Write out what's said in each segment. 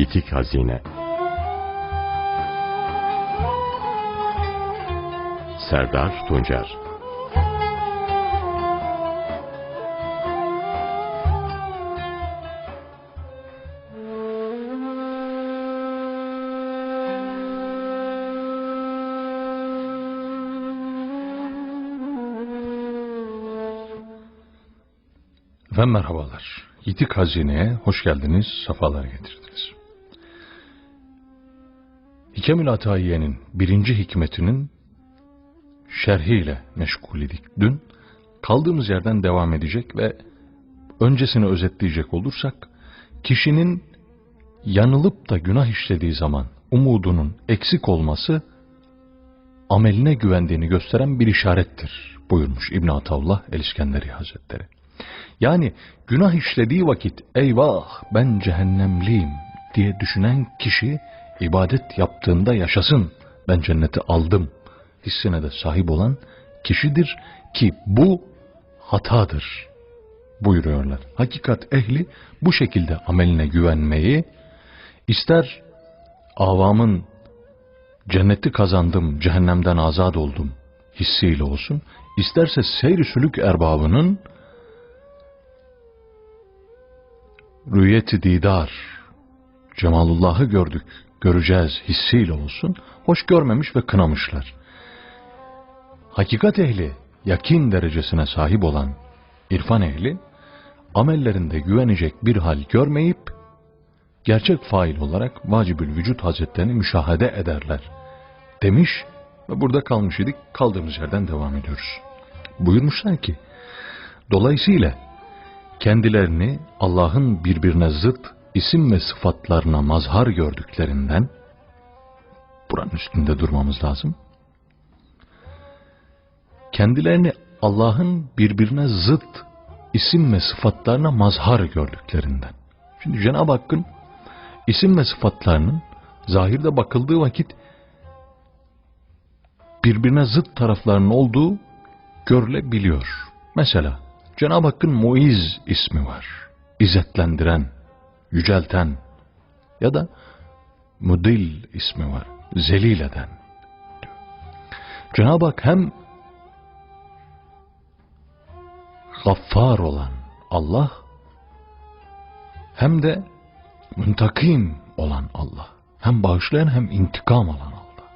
Yitik Hazine Serdar Tuncer Efendim merhabalar. Yitik Hazine'ye hoş geldiniz, sefalar getirdiniz. Hikemül Atayiye'nin birinci hikmetinin şerhiyle meşgul idik dün. Kaldığımız yerden devam edecek ve öncesini özetleyecek olursak, kişinin yanılıp da günah işlediği zaman umudunun eksik olması, ameline güvendiğini gösteren bir işarettir buyurmuş İbn Ataullah el-İskenderi Hazretleri. Yani günah işlediği vakit eyvah ben cehennemliyim diye düşünen kişi ibadet yaptığında yaşasın ben cenneti aldım hissine de sahip olan kişidir ki bu hatadır buyuruyorlar. Hakikat ehli bu şekilde ameline güvenmeyi ister avamın cenneti kazandım cehennemden azat oldum hissiyle olsun isterse seyr sülük erbabının rüyeti didar, cemalullah'ı gördük, göreceğiz hissiyle olsun, hoş görmemiş ve kınamışlar. Hakikat ehli, yakin derecesine sahip olan irfan ehli, amellerinde güvenecek bir hal görmeyip, gerçek fail olarak vacibül vücut hazretlerini müşahede ederler. Demiş ve burada kalmış idik, kaldığımız yerden devam ediyoruz. Buyurmuşlar ki, dolayısıyla, kendilerini Allah'ın birbirine zıt isim ve sıfatlarına mazhar gördüklerinden buranın üstünde durmamız lazım. Kendilerini Allah'ın birbirine zıt isim ve sıfatlarına mazhar gördüklerinden. Şimdi Cenab-ı Hakk'ın isim ve sıfatlarının zahirde bakıldığı vakit birbirine zıt taraflarının olduğu görülebiliyor. Mesela Cenab-ı Hakk'ın Muiz ismi var. İzzetlendiren, yücelten ya da Mudil ismi var. Zelil eden. Cenab-ı Hak hem gaffar olan Allah hem de müntakim olan Allah. Hem bağışlayan hem intikam alan Allah.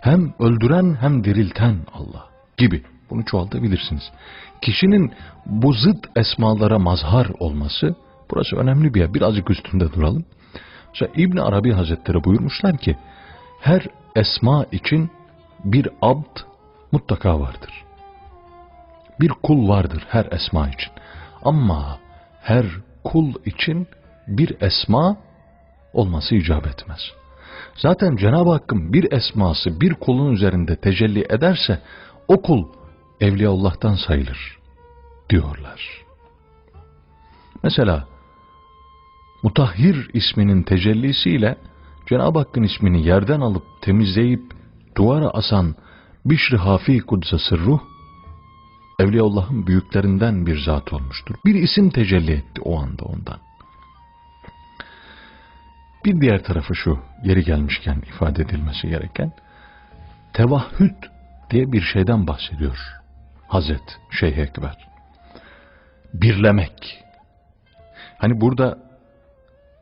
Hem öldüren hem dirilten Allah gibi. Bunu çoğaltabilirsiniz. Kişinin bu zıt esmalara mazhar olması, burası önemli bir yer. Birazcık üstünde duralım. Mesela İbn Arabi Hazretleri buyurmuşlar ki, her esma için bir abd mutlaka vardır. Bir kul vardır her esma için. Ama her kul için bir esma olması icap etmez. Zaten Cenab-ı Hakk'ın bir esması bir kulun üzerinde tecelli ederse o kul Evliyaullah'tan sayılır diyorlar. Mesela Mutahhir isminin tecellisiyle Cenab-ı Hakk'ın ismini yerden alıp temizleyip duvara asan Bişri Hafi Kudüs'e sırruh Evliyaullah'ın büyüklerinden bir zat olmuştur. Bir isim tecelli etti o anda ondan. Bir diğer tarafı şu, yeri gelmişken ifade edilmesi gereken, tevahhüd diye bir şeyden bahsediyor Hazret Şeyh Ekber. Birlemek. Hani burada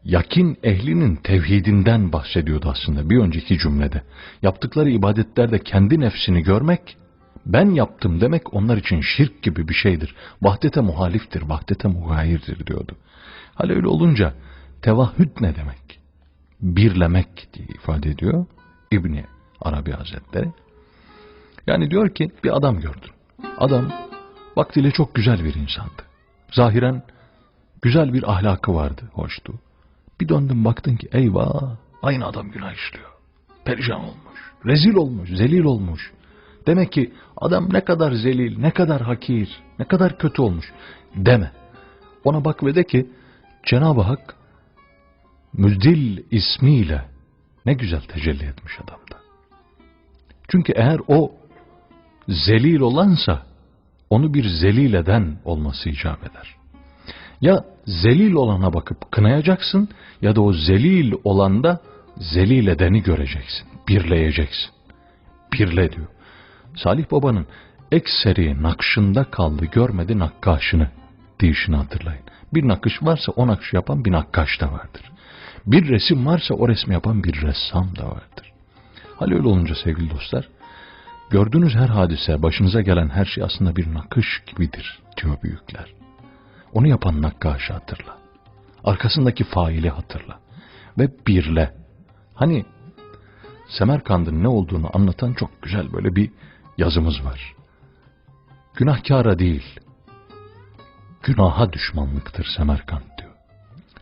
yakin ehlinin tevhidinden bahsediyordu aslında bir önceki cümlede. Yaptıkları ibadetlerde kendi nefsini görmek, ben yaptım demek onlar için şirk gibi bir şeydir. Vahdete muhaliftir, vahdete muhayirdir diyordu. Hal öyle olunca tevahhüd ne demek? Birlemek diye ifade ediyor İbni Arabi Hazretleri. Yani diyor ki bir adam gördün. Adam vaktiyle çok güzel bir insandı. Zahiren güzel bir ahlakı vardı, hoştu. Bir döndün baktın ki eyvah aynı adam günah işliyor. Perişan olmuş, rezil olmuş, zelil olmuş. Demek ki adam ne kadar zelil, ne kadar hakir, ne kadar kötü olmuş deme. Ona bak ve de ki Cenab-ı Hak Müzdil ismiyle ne güzel tecelli etmiş adamda. Çünkü eğer o zelil olansa onu bir zelil eden olması icap eder. Ya zelil olana bakıp kınayacaksın ya da o zelil olanda zelil edeni göreceksin. Birleyeceksin. Birle diyor. Salih Baba'nın ekseri nakşında kaldı görmedi nakkaşını deyişini hatırlayın. Bir nakış varsa o nakış yapan bir nakkaş da vardır. Bir resim varsa o resmi yapan bir ressam da vardır. Hal öyle olunca sevgili dostlar, gördüğünüz her hadise, başınıza gelen her şey aslında bir nakış gibidir diyor büyükler. Onu yapan nakkaşı hatırla. Arkasındaki faili hatırla. Ve birle. Hani Semerkand'ın ne olduğunu anlatan çok güzel böyle bir yazımız var. Günahkara değil, günaha düşmanlıktır Semerkant diyor.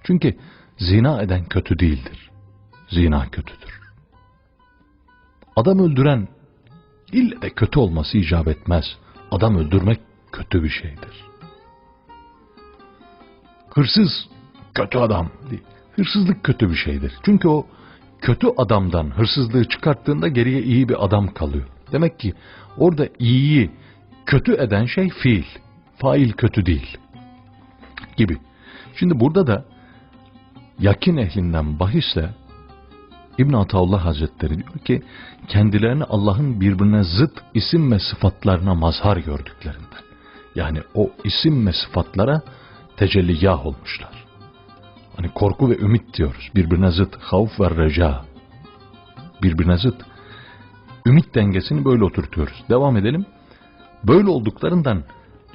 Çünkü zina eden kötü değildir. Zina kötüdür. Adam öldüren ille de kötü olması icap etmez. Adam öldürmek kötü bir şeydir. Hırsız kötü adam. Hırsızlık kötü bir şeydir. Çünkü o kötü adamdan hırsızlığı çıkarttığında geriye iyi bir adam kalıyor. Demek ki orada iyiyi kötü eden şey fiil. Fail kötü değil. Gibi. Şimdi burada da yakin ehlinden bahisle İbn Ataullah Hazretleri diyor ki kendilerini Allah'ın birbirine zıt isim ve sıfatlarına mazhar gördüklerinden. Yani o isim ve sıfatlara tecelliyah olmuşlar. Hani korku ve ümit diyoruz. Birbirine zıt. Havf ve reca. Birbirine zıt. Ümit dengesini böyle oturtuyoruz. Devam edelim. Böyle olduklarından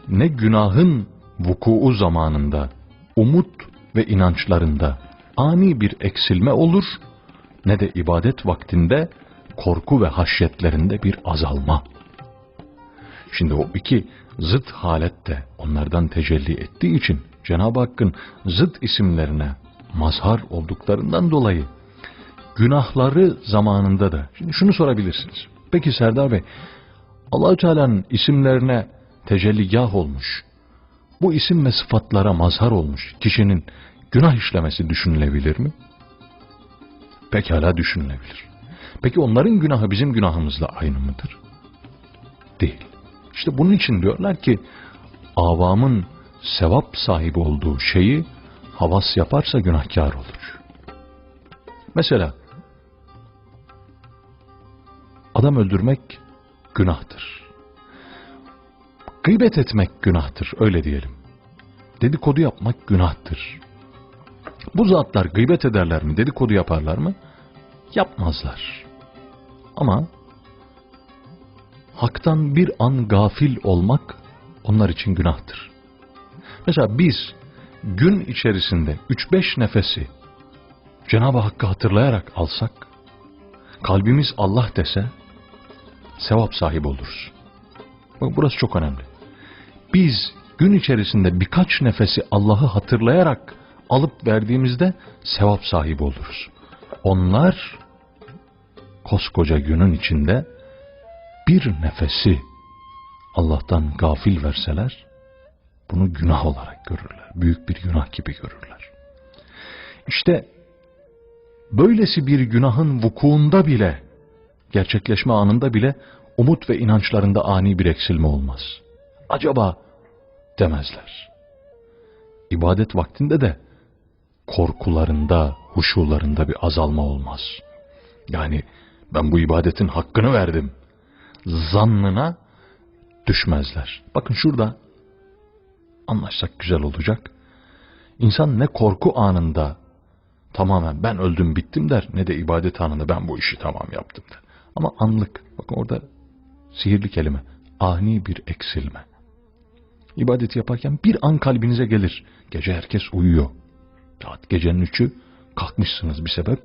ne günahın vukuu zamanında umut ve inançlarında ani bir eksilme olur ne de ibadet vaktinde korku ve haşyetlerinde bir azalma. Şimdi o iki zıt halette onlardan tecelli ettiği için Cenab-ı Hakk'ın zıt isimlerine mazhar olduklarından dolayı günahları zamanında da şimdi şunu sorabilirsiniz. Peki Serdar Bey Allahü Teala'nın isimlerine tecelliyah olmuş. Bu isim ve sıfatlara mazhar olmuş kişinin günah işlemesi düşünülebilir mi? Pekala düşünülebilir. Peki onların günahı bizim günahımızla aynı mıdır? Değil. İşte bunun için diyorlar ki avamın sevap sahibi olduğu şeyi havas yaparsa günahkar olur. Mesela adam öldürmek günahtır. Gıybet etmek günahtır öyle diyelim. Dedikodu yapmak günahtır. Bu zatlar gıybet ederler mi? Dedikodu yaparlar mı? Yapmazlar. Ama haktan bir an gafil olmak onlar için günahtır. Mesela biz gün içerisinde 3-5 nefesi Cenab-ı Hakk'ı hatırlayarak alsak, kalbimiz Allah dese, sevap sahibi oluruz. Bak burası çok önemli. Biz gün içerisinde birkaç nefesi Allah'ı hatırlayarak alıp verdiğimizde sevap sahibi oluruz. Onlar koskoca günün içinde bir nefesi Allah'tan gafil verseler bunu günah olarak görürler. Büyük bir günah gibi görürler. İşte böylesi bir günahın vukuunda bile gerçekleşme anında bile umut ve inançlarında ani bir eksilme olmaz. Acaba demezler. İbadet vaktinde de korkularında, huşularında bir azalma olmaz. Yani ben bu ibadetin hakkını verdim. Zannına düşmezler. Bakın şurada anlaşsak güzel olacak. İnsan ne korku anında tamamen ben öldüm bittim der ne de ibadet anında ben bu işi tamam yaptım der. Ama anlık bakın orada sihirli kelime ani bir eksilme. İbadet yaparken bir an kalbinize gelir. Gece herkes uyuyor. Saat gecenin üçü kalkmışsınız bir sebep.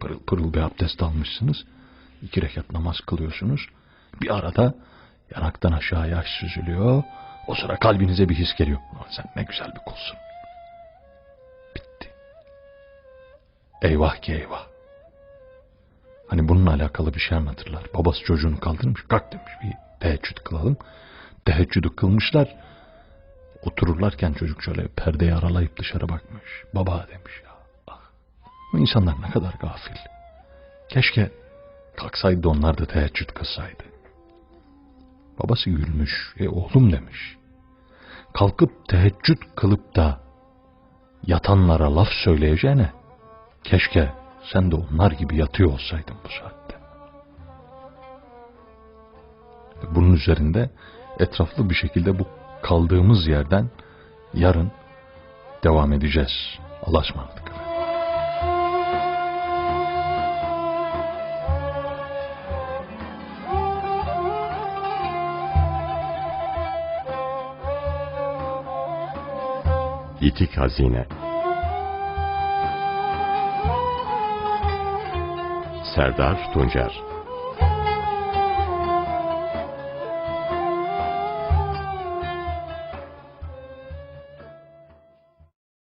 Pırıl pırıl bir abdest almışsınız. iki rekat namaz kılıyorsunuz. Bir arada yanaktan aşağı yaş süzülüyor. O sıra kalbinize bir his geliyor. Sen ne güzel bir kulsun. Bitti. Eyvah ki eyvah. Hani bununla alakalı bir şey anlatırlar. Babası çocuğunu kaldırmış. Kalk demiş bir teheccüd kılalım. Teheccüdü kılmışlar. Otururlarken çocuk şöyle perdeyi aralayıp dışarı bakmış. Baba demiş ya. Ah. Bu insanlar ne kadar gafil. Keşke kalksaydı onlar da teheccüd kılsaydı. Babası gülmüş. E oğlum demiş. Kalkıp teheccüd kılıp da yatanlara laf söyleyeceğine keşke sen de onlar gibi yatıyor olsaydın bu saatte. Bunun üzerinde etraflı bir şekilde bu kaldığımız yerden yarın devam edeceğiz. Allah'a ısmarladık. Yitik Hazine. Serdar Tuncer